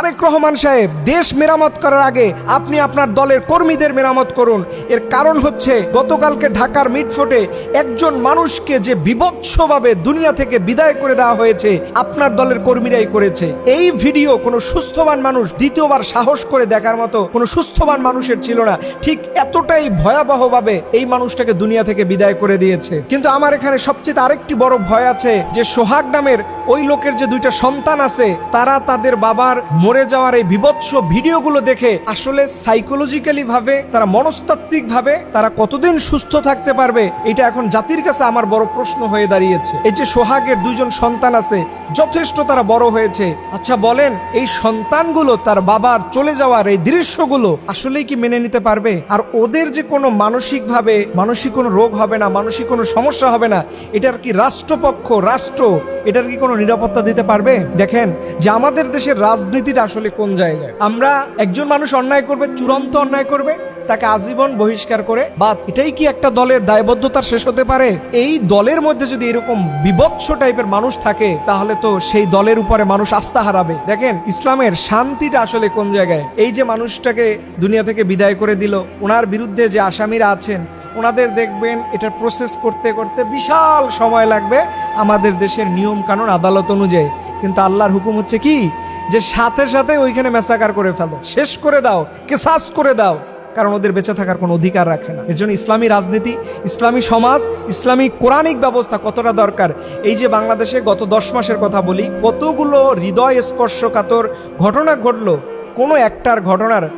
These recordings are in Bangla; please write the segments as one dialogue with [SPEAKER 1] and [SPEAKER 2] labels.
[SPEAKER 1] তারেক রহমান সাহেব, দেশ মেরামত করার আগে আপনি আপনার দলের কর্মীদের মেরামত করুন। এর কারণ হচ্ছে, গতকালকে ঢাকার মিটফোটে একজন মানুষকে যে বিভৎসভাবে দুনিয়া থেকে বিদায় করে দেওয়া হয়েছে, আপনার দলের কর্মীরাই করেছে। এই ভিডিও কোনো সুস্থবান মানুষ দ্বিতীয়বার সাহস করে দেখার মতো কোনো সুস্থবান মানুষের ছিল না। ঠিক এতটাই ভয়াবহভাবে এই মানুষটাকে দুনিয়া থেকে বিদায় করে দিয়েছে। কিন্তু আমার এখানে সবচেয়ে আরেকটি বড় ভয় আছে, যে সোহাগ নামের ওই লোকের যে দুইটা সন্তান আছে, তারা তাদের বাবার মরে যাওয়ার এই বিভৎস ভিডিওগুলো দেখে আসলে সাইকোলজিক্যালি ভাবে, তারা মনস্তাত্ত্বিক ভাবে তারা কতদিন সুস্থ থাকতে পারবে, এটা এখন জাতির কাছে আমার বড় প্রশ্ন হয়ে দাঁড়িয়েছে। এই যে সোহাগের দুইজন সন্তান আছে, যথেষ্ট তারা বড় হয়েছে। আচ্ছা বলেন, এই সন্তানগুলো তার বাবার চলে যাওয়ার এই দৃশ্যগুলো আসলেই কি মেনে নিতে পারবে? আর ওদের যে কোনো মানসিক ভাবে মানসিক কোনো রোগ হবে না, মানসিক কোনো সমস্যা হবে না, এটার কি রাষ্ট্রপক্ষ, রাষ্ট্র, এটার কি কোনো নিরাপত্তা দিতে পারবে? দেখেন, যে আমাদের দেশের রাজনীতিটা আসলে কোন জায়গায়? আমরা একজন মানুষ অন্যায় করবে, চূড়ান্ত অন্যায় করবে, তাকে আজীবন বহিষ্কার করে বা এটাই কি একটা দলের দায়বদ্ধতার শেষ হতে পারে? এই দলের মধ্যে যদি এরকম বিভৎস টাইপের মানুষ থাকে, তাহলে তো সেই দলের উপরে মানুষ আস্থা হারাবে। দেখেন, ইসলামের শান্তিটা আসলে কোন জায়গায়? এই যে মানুষটাকে দুনিয়া থেকে বিদায় করে দিল, ওনার বিরুদ্ধে যে আসামিরা আছেন, ওনাদের দেখবেন এটা প্রসেস করতে করতে বিশাল সময় লাগবে। আমাদের দেশের নিয়ম কানুন, আদালত অনুযায়ী। কিন্তু আল্লাহর হুকুম হচ্ছে কি? যে সাথে সাথে ওইখানে মেসাকার করে ফেলো। শেষ করে দাও কে কেসাস করে দাও। কারণ ওদের বেঁচে থাকার কোনো অধিকার রাখে না। এর জন্য ইসলামী রাজনীতি, ইসলামী সমাজ, ইসলামী কোরআনিক ব্যবস্থা কতটা দরকার? এই যে বাংলাদেশে গত দশ মাসের কথা বলি, কতগুলো হৃদয় স্পর্শকাতর ঘটনা ঘটলো। কোনো একটার ঘটনার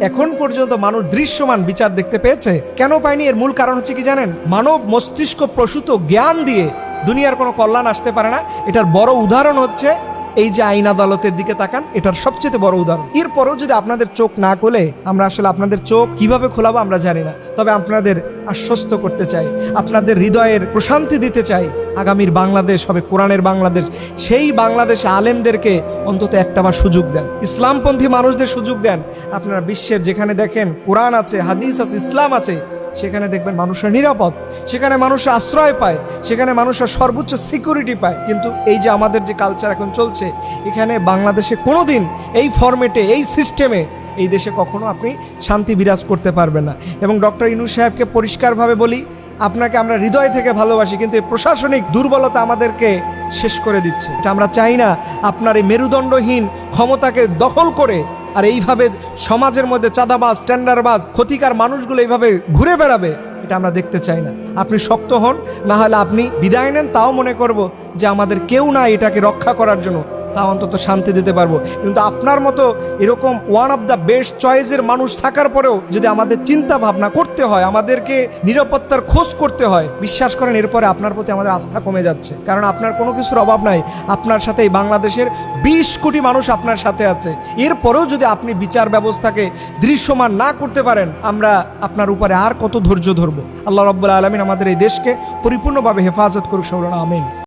[SPEAKER 1] এখন পর্যন্ত মানুষ দৃশ্যমান বিচার দেখতে পেয়েছে। কেন পায়নি? এর মূল কারণ হচ্ছে কি জানেন? মানব মস্তিষ্ক প্রসূত জ্ঞান দিয়ে দুনিয়ার কোনো কল্যাণ আসতে পারে না। এটার বড় উদাহরণ হচ্ছে এই যে আইন আদালতের দিকে তাকান, এটার সবচেয়ে বড় উদাহরণ। এরপরেও যদি আপনাদের চোখ না খোলে, আমরা আসলে আপনাদের চোখ কীভাবে খোলাবো আমরা জানি না। তবে আপনাদের আশ্বস্ত করতে চাই, আপনাদের হৃদয়ের প্রশান্তি দিতে চাই, আগামীর বাংলাদেশ হবে কোরআনের বাংলাদেশ। সেই বাংলাদেশে আলেমদেরকে অন্তত একটাবার সুযোগ দেন। ইসলামপন্থী মানুষদের সুযোগ দেন। আপনারা বিশ্বের যেখানে দেখেন কোরআন আছে, হাদিস আছে, ইসলাম আছে সেখানে দেখবেন মানুষের নিরাপদ, সেখানে মানুষ আশ্রয় পায়, সেখানে মানুষের সর্বোচ্চ সিকিউরিটি পায়। কিন্তু এই যে আমাদের যে কালচার এখন চলছে, এখানে বাংলাদেশে কোনোদিন এই ফরম্যাটে এই সিস্টেমে এই দেশে কখনো আপনি শান্তি বিরাজ করতে পারবেন না। এবং ডক্টর ইনু সাহেবকে পরিষ্কারভাবে বলি, আপনাকে আমরা হৃদয় থেকে ভালোবাসি, কিন্তু এই প্রশাসনিক দুর্বলতা আমাদেরকে শেষ করে দিচ্ছে। এটা আমরা চাই না, আপনার এই মেরুদণ্ডহীন ক্ষমতাকে দখল করে আর এইভাবে সমাজের মধ্যে চাঁদাবাজ টেন্ডারবাজ ক্ষতিকার মানুষগুলো এইভাবে ঘুরে বেড়াবে, এটা আমরা দেখতে চাই না। আপনি শক্ত হন, না হলে আপনি বিদায় নেন, তাও মনে করব যে আমাদের কেউ না এটাকে রক্ষা করার জন্য তা অন্তত শান্তি দিতে পারব। কিন্তু আপনার মতো এরকম ওয়ান অফ দ্য বেস্ট চয়েসের মানুষ থাকার পরেও যদি আমাদের চিন্তা ভাবনা করতে হয়, আমাদেরকে নিরাপত্তার খোঁজ করতে হয়, বিশ্বাস করেন, এরপরে আপনার প্রতি আমাদের আস্থা কমে যাচ্ছে। কারণ আপনার কোনো কিছুর অভাব নাই, আপনার সাথে এই বাংলাদেশের বিশ কোটি মানুষ আপনার সাথে আছে। এরপরেও যদি আপনি বিচার ব্যবস্থাকে দৃশ্যমান না করতে পারেন, আমরা আপনার উপরে আর কত ধৈর্য ধরবো। আল্লাহ রব্বুল আলমিন আমাদের এই দেশকে পরিপূর্ণভাবে হেফাজত করুক সৌরনা আমিন।